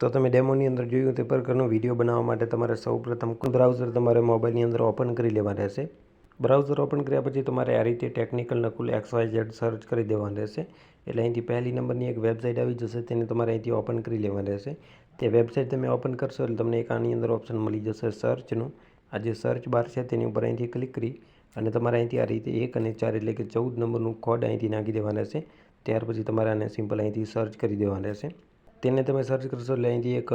તો તમે ડેમોની અંદર જોયું તે પ્રકારનો વીડિયો બનાવવા માટે તમારે સૌપ્રથમ બ્રાઉઝર તમારે મોબાઈલની અંદર ઓપન કરી લેવા રહેશે. બ્રાઉઝર ઓપન કર્યા પછી તમારે આ રીતે technical Nakul X Y Z search કરી દેવાનું રહેશે. એટલે અહીંથી પહેલી નંબરની એક વેબસાઇટ આવી જશે, તેને તમારે અહીંથી ઓપન કરી લેવાની રહેશે. તે વેબસાઇટ તમે ઓપન કરશો એટલે તમને એક આની અંદર ઓપ્શન મળી જશે સર્ચનું આ જે સર્ચ બાર છે તેની ઉપર અહીંથી ક્લિક કરી અને તમારે અહીંથી આ રીતે એક અને ચાર એટલે કે ચૌદ નંબરનું કોડ અહીંથી નાખી દેવાના રહેશે. ત્યાર પછી તમારે આને સિમ્પલ અહીંથી સર્ચ કરી દેવાના રહેશે. તેને તમે સર્ચ કરશો એટલે અહીંથી એક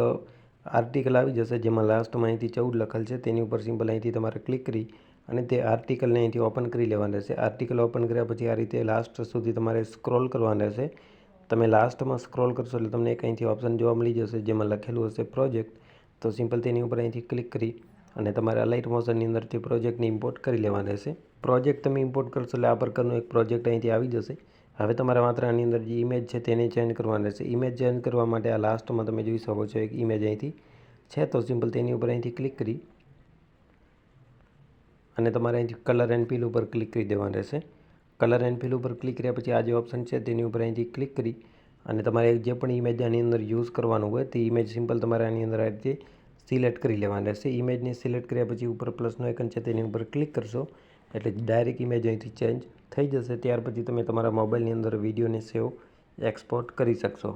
આર્ટિકલ આવી જશે જેમાં લાસ્ટમાં અહીંથી ચૌદ લખેલ છે. તેની ઉપર સિમ્પલ અહીંથી તમારે ક્લિક કરી અને તે આર્ટિકલને અહીંથી ઓપન કરી લેવાનું રહેશે. આર્ટિકલ ઓપન કર્યા પછી આ રીતે લાસ્ટ સુધી તમારે સ્ક્રોલ કરવાનું રહેશે. તમે લાસ્ટમાં સ્ક્રોલ કરશો એટલે તમને એક અહીંથી ઓપ્શન જોવા મળી જશે જેમાં લખેલું હશે પ્રોજેક્ટ તો સિમ્પલ તેની ઉપર અહીંથી ક્લિક કરી અને તમારે અલાઇટ મોશનની અંદરથી પ્રોજેક્ટને ઇમ્પોર્ટ કરી લેવાનું રહેશે. પ્રોજેક્ટ તમે ઇમ્પોર્ટ કરશો એટલે આ પ્રકારનો એક પ્રોજેક્ટ અહીંથી આવી જશે. હવે તમારે માત્ર આની અંદર જે ઇમેજ છે તેને ચેન્જ કરવાની રહેશે. ઇમેજ ચેન્જ કરવા માટે આ લાસ્ટમાં તમે જોઈ શકો છો એક ઇમેજ અહીંથી છે તો સિમ્પલ તેની ઉપર અહીંથી ક્લિક કરી અને તમારે અહીંથી કલર એન્ડ ફિલ ઉપર ક્લિક કરી દેવાનું રહેશે. કલર એન્ડ ફિલ ઉપર ક્લિક કર્યા પછી આ જે ઓપ્શન છે તેની ઉપર અહીંથી ક્લિક કરી અને તમારે જે પણ ઇમેજ આની અંદર યુઝ કરવાનું હોય તે ઇમેજ સિમ્પલ તમારે આની અંદર આ રીતે સિલેક્ટ કરી લેવાની રહેશે. ઇમેજને સિલેક્ટ કર્યા પછી ઉપર પ્લસનો આઇકન છે તેની ઉપર ક્લિક કરશો. એટલે ડાયરેક્ટ ઇમેજ અહીંથી ચેન્જ થઈ જશે. ત્યાર પછી તમે તમારા મોબાઈલની અંદર વિડીયોને સેવ એક્સપોર્ટ કરી શકશો.